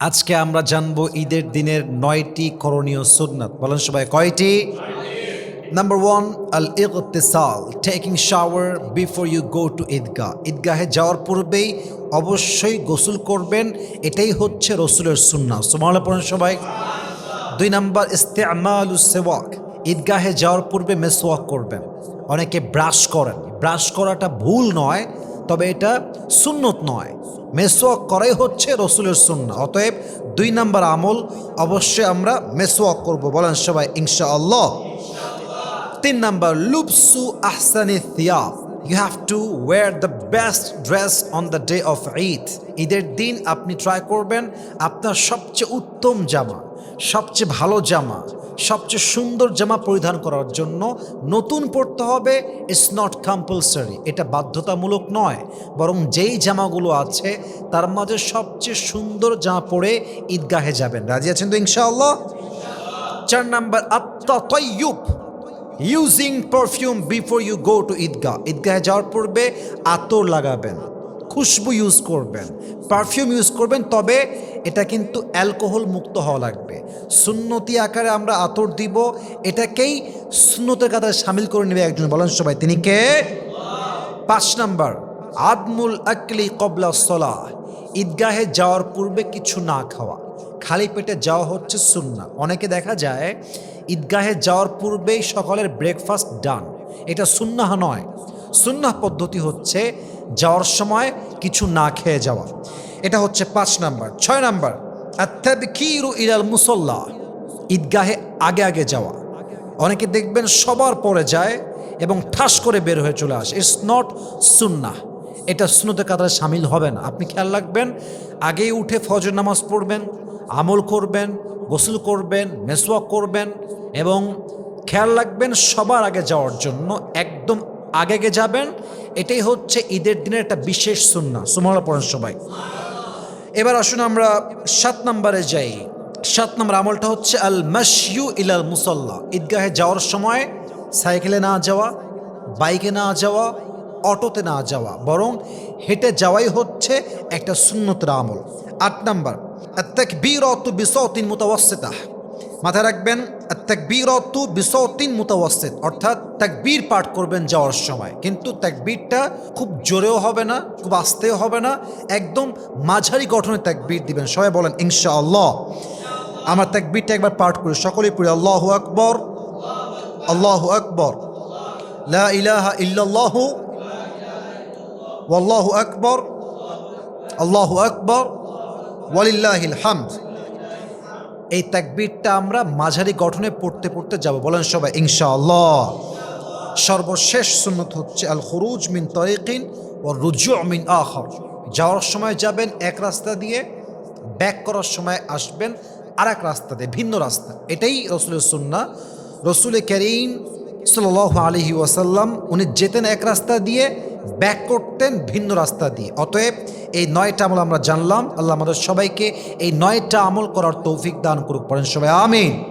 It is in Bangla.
আজকে আমরা জানব ঈদের দিনের নয়টি করণীয় সুন্নাত। বলেন সবাই, কয়টি? নাম্বার ওয়ান আল ইগতিসাল taking shower before you go to Eidgah. ঈদগাহে যাওয়ার পূর্বেই অবশ্যই গোসল করবেন, এটাই হচ্ছে রসুলের সুন্না সুমালা পড়েন সবাই। দুই নাম্বার, ইস্তেমাল সেওয়াক, ঈদগাহে যাওয়ার পূর্বে মেসওয়াক করবেন। অনেকে ব্রাশ করেন। ব্রাশ করাটা ভুল নয়, তবে এটা সুন্নত নয়। মেসওয়াক করাই হচ্ছে রসুলের সুন্না অতএব দুই নাম্বার আমল অবশ্যই আমরা মেসওয়াক করব। বলেন সবাই ইনশা আল্লাহ তিন নাম্বার লুপসু আহসানি থিয়াব you have to wear the best dress on the day of Eid ঈদের দিন আপনি ট্রাই করবেন, আপনার সবচেয়ে উত্তম জামা, সবচেয়ে ভালো জামা। সবচেয়ে সুন্দর জামা পরিধান করার জন্য নতুন পড়তে হবে ইটস নট কম্পালসারি এটা বাধ্যতামূলক নয়। বরং যেই জামাগুলো আছে, তার মাঝে সবচেয়ে সুন্দর জামা পরে ঈদগাহে যাবেন। রাজি আছেন তো ইনশাআল্লাহ? চার number আত্মাতয়ুব using perfume before you go to Eidgah. ঈদগাহে যাওয়ার পূর্বে আতর লাগাবেন, খুশবু ইউজ করবেন পারফিউম ইউজ করবেন, তবে এটা কিন্তু অ্যালকোহল মুক্ত হওয়া লাগবে। সুন্নতি আকারে আমরা আতর দিব, এটাকেই সুন্নতের কাতারে সামিল করে নেবে একজন। বলেন সবাই, তিনি কে? পাঁচ নাম্বার, আদমুল আকলি কবলা সলা। ঈদগাহে যাওয়ার পূর্বে কিছু না খাওয়া। খালি পেটে যাওয়া হচ্ছে সুন্না। অনেকে দেখা যায়, ঈদগাহে যাওয়ার পূর্বেই সকালের ব্রেকফাস্ট ডান এটা সুন্নাহ নয়। সুন্নাহ পদ্ধতি হচ্ছে, যাওয়ার সময় কিছু না খেয়ে যাওয়া। এটা হচ্ছে পাঁচ নাম্বার। ছয় নাম্বার আত্মাবিকিরু ইলাল মুসল্লা, ঈদগাহে আগে আগে যাওয়া। অনেকে দেখবেন সবার পরে যায় এবং ঠাস করে বের হয়ে চলে আসে। ইটস নট সুন্না এটা সুন্নতের কাতারে সামিল হবে না। আপনি খেয়াল রাখবেন, আগেই উঠে ফজর নামাজ পড়বেন, আমল করবেন, গোসল করবেন, মেসওয়াক করবেন এবং খেয়াল রাখবেন সবার আগে যাওয়ার জন্য একদম আগে আগে যাবেন? এটাই হচ্ছে ঈদের দিনের একটা বিশেষ সুন্না সুমলা পড়েন সবাই। এবার আসুন আমরা সাত নম্বরে যাই। সাত নম্বর আমলটা হচ্ছে আল মাসিউ ইলাল মুসল্লা। ঈদগাহে যাওয়ার সময় সাইকেলে না যাওয়া, বাইকে না যাওয়া, অটোতে না যাওয়া, বরং হেঁটে যাওয়াই হচ্ছে একটা সুন্নতের আমল। আট নম্বর, আত্তাকবীরত বিসতিন মুতাওয়াসসিতাহ। মাথায় রাখবেন, তাকবীরত বিসতিন মুতাওয়াসসিত, অর্থাৎ তাকবীর পাঠ করবেন যাওয়ার সময়। কিন্তু তাকবীরটা খুব জোরেও হবে না, খুব আস্তেও হবে না, একদম মাঝারি গঠনে তাকবীর দিবেন। সবাই বলেন, ইনশাআল্লাহ। আমার তাকবীরটা একবার পাঠ করি, সকলেই পড়ি, আল্লাহ আকবর আল্লাহ আকবর, লা ইলাহা ইল্লাল্লাহু, ওয়াল্লাহু আকবর, আল্লাহু আকবর, ওয়ালিল্লাহিল হামদ। এই তাকবীরটা আমরা মাঝারি গঠনে পড়তে পড়তে যাব। বলেন সবাই, ইনশাআল্লাহ। সর্বশেষ সুন্নত হচ্ছে আল খুরুজ মিন তরিকিন ও রুজু মিন আখর। যাওয়ার সময় যাবেন এক রাস্তা দিয়ে, ব্যাক করার সময় আসবেন আর এক রাস্তা দিয়ে, ভিন্ন রাস্তা। এটাই রসুলের সুন্না রসুলের করিম সাল আলহি ওয়াসাল্লাম, উনি যেতেন এক রাস্তা দিয়ে, ব্যাক করতেন ভিন্ন রাস্তা দিয়ে। অতএব এই নয়টা আমল আমরা জানলাম। আল্লাহ আমাদের সবাইকে এই নয়টা আমল করার তৌফিক দান করুক। পড়েন সবাই, আমিন।